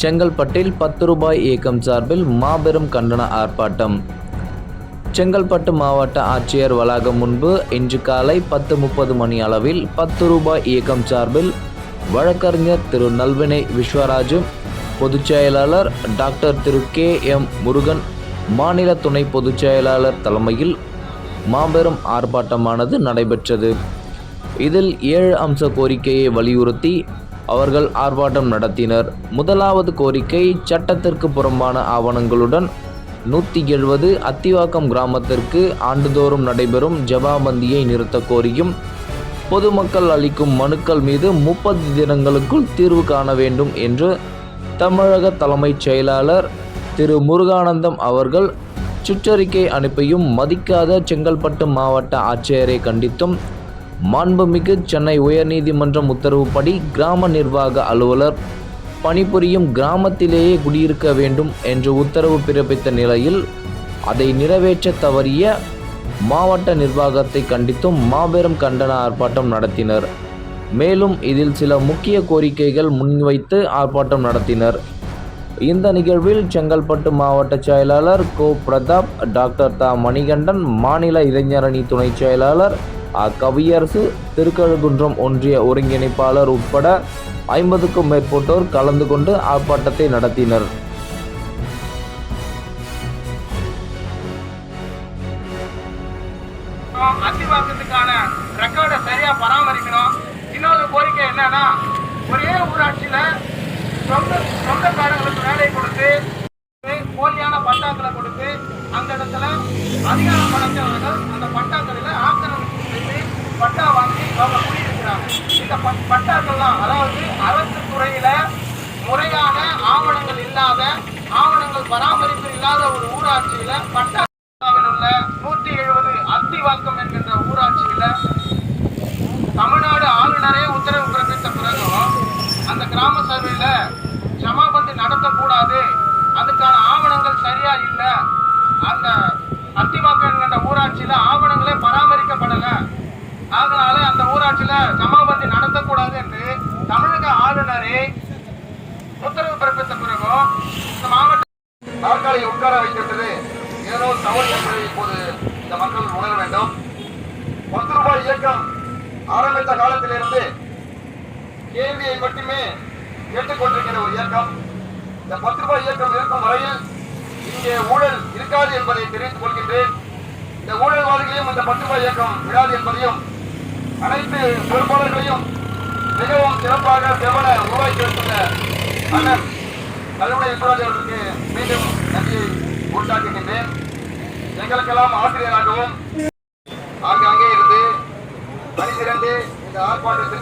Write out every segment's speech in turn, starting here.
செங்கல்பட்டில் பத்து ரூபாய் இயக்கம் சார்பில் மாபெரும் கண்டன ஆர்ப்பாட்டம். செங்கல்பட்டு மாவட்ட ஆட்சியர் வளாகம் முன்பு இன்று காலை பத்து முப்பது மணி அளவில் பத்து ரூபாய் இயக்கம் சார்பில் வழக்கறிஞர் திரு நல்வினை விஸ்வராஜு பொதுச் செயலாளர் doctor Thiru K M Murugan மாநில துணை பொதுச் செயலாளர் தலைமையில் மாபெரும் ஆர்ப்பாட்டமானது நடைபெற்றது. இதில் ஏழு அம்ச கோரிக்கையை வலியுறுத்தி அவர்கள் ஆர்ப்பாட்டம் நடத்தினர். முதலாவது கோரிக்கை சட்டத்திற்கு புறம்பான ஆவணங்களுடன் நூற்றி எழுபது அத்திவாக்கம் கிராமத்திற்கு ஆண்டுதோறும் நடைபெறும் ஜபாபந்தியை நிறுத்த கோரியும் பொதுமக்கள் அளிக்கும் மனுக்கள் மீது முப்பது தினங்களுக்குள் தீர்வு காண வேண்டும் என்று தமிழக தலைமைச் செயலாளர் திரு முருகானந்தம் அவர்கள் சுற்றறிக்கை அனுப்பியும் மதிக்காத செங்கல்பட்டு மாவட்ட ஆட்சியரை கண்டித்தும் மாண்புமிகு சென்னை உயர்நீதிமன்றம் உத்தரவுப்படி கிராம நிர்வாக அலுவலர் பணிபுரியும் கிராமத்திலேயே குடியிருக்க வேண்டும் என்று உத்தரவு பிறப்பித்த நிலையில் அதை நிறைவேற்ற தவறிய மாவட்ட நிர்வாகத்தை கண்டித்தும் மாபெரும் கண்டன ஆர்ப்பாட்டம் நடத்தினர். மேலும் இதில் சில முக்கிய கோரிக்கைகள் முன்வைத்து ஆர்ப்பாட்டம் நடத்தினர். இந்த நிகழ்வில் செங்கல்பட்டு மாவட்ட செயலாளர் கோ பிரதாப் டாக்டர் தா மணிகண்டன் மாநில இளைஞரணி துணை செயலாளர் கவியரசு திருக்கழுகுன்றம் ஒன்றிய ஒருங்கிணைப்பாளர் உட்பட ஐம்பதுக்கும் மேற்பட்டோர் கலந்து கொண்டு ஆர்ப்பாட்டத்தை நடத்தினர். ரெக்கார்டை சரியா பராமரிக்கணும். இன்னொரு கோரிக்கை என்னன்னா ஒரே ஊராட்சியில சொந்த சொந்தக்காரங்களுக்கு வேலை கொடுத்து போலியான பட்டாக்களை கொடுத்து அந்த இடத்துல அதிகாரம் படைத்தவர்கள் அந்த ஊராட்சியில பட்டா இந்தியாவில் உள்ள நூற்றி எழுபது அத்திவாக்கம் என்கின்ற ஊராட்சியில தமிழ்நாடு ஆளுநரே உத்தரவு பிறப்பித்த பிறகும் அந்த கிராம சபையில ஜமாபந்து நடத்தக்கூடாது அதுக்கான ஆவணங்கள் சரியா இல்ல அந்த அத்திவாக்கம் என்கின்ற ஊராட்சியில ஆவணங்களே பராமரிக்கப்படல. அதனால அந்த ஊராட்சியில ஜமாபந்தி நடத்தக்கூடாது என்று தமிழக ஆளுநரே உத்தரவு பிறப்பித்த பிறகும் இந்த மாவட்ட நாற்காலியை உட்கார வைத்து ஏதோ தவறு என்பதை இப்போது இந்த மக்கள் உணர வேண்டும் பத்து ரூபாய் இயக்கம் ஆரம்பித்த காலத்திலிருந்து கேள்வியை மட்டுமே கேட்டுக்கொண்டிருக்கிற ஒரு இயக்கம். இந்த பத்து ரூபாய் இயக்கம் இருக்கும் வரையில் இங்கே ஊழல் இருக்காது என்பதை தெரிவித்துக் கொள்கின்றேன். இந்த ஊழல்வாதிகளையும் இந்த பத்து ரூபாய் இயக்கம் விடாது என்பதையும் அனைத்து பொறுப்பாளர்களையும் மிகவும் சிறப்பாக செவன உருவாக்கி வைத்துள்ள அண்ணன் கல்முனை விஸ்வராஜ் அவர்களுக்கு மீண்டும் நன்றியை உண்டாக்குகின்றேன். எங்களுக்கெல்லாம் ஆசிரியராகவும்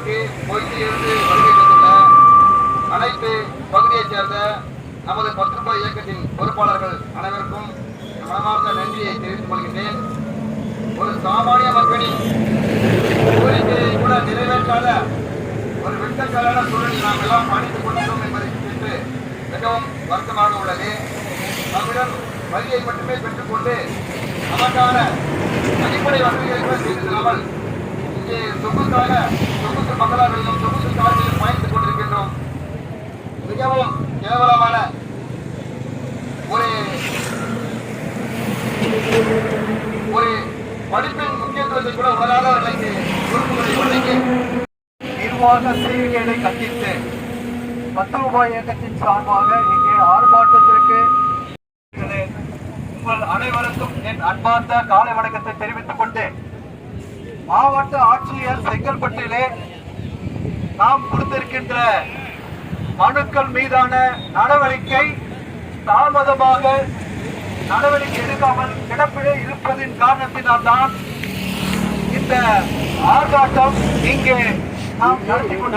ஆர்ப்பாட்டத்திற்கு பொய்த்திலிருந்து வருகை தந்துள்ள அனைத்து பகுதியைச் சேர்ந்த நமது பத்து ரூபாய் இயக்கத்தின் பொறுப்பாளர்கள் அனைவருக்கும் மனமார்ந்த நன்றியை தெரிவித்துக் கொள்கின்றேன். ஒரு சாமானிய மக்களின் கோரிக்கையை கூட நிறைவேற்றாத ஒரு வெட்டக்காலான சூழலில் நாம் எல்லாம் பயணித்துக் கொண்டோம் என்பதை கேட்டு மிகவும் வருத்தமாக உள்ளது. நம்மிடம் வரியை மட்டுமே பெற்றுக்கொண்டு நமக்கான அடிப்படை வசதிகளை கூட செய்து தராமல் இங்கே சொகுக்காக சொகுசு மங்களாவிலும் சொகுசு கார்களிலும் பயந்து கொண்டிருக்கின்றோம். மிகவும் கேவலமான ஒரு ஒரு படிப்பின் முக்கியத்துவத்தை கூட உணராதவர்களுக்கு பொறுப்புகளை வழங்கி நிர்வாக செய்கைகளை கண்டித்து பத்து ரூபாய் இயக்கத்தின் சார்பாக இங்கே ஆர்ப்பாட்டத்திற்கு உங்கள் அனைவருக்கும் என் அன்பார்ந்த காலை வணக்கத்தை தெரிவித்துக் கொண்டு மாவட்ட ஆட்சியர் செங்கல்பட்டிலே நாம் கொடுத்திருக்கின்ற மனுக்கள் மீதான நடவடிக்கை தாமதமாக நடவடிக்கை எடுக்காமல் கிடப்பிலே இருப்பதின் காரணத்தினால் தான் இந்த ஆர்ப்பாட்டம் இங்கே நாம் நடத்தி கொண்டு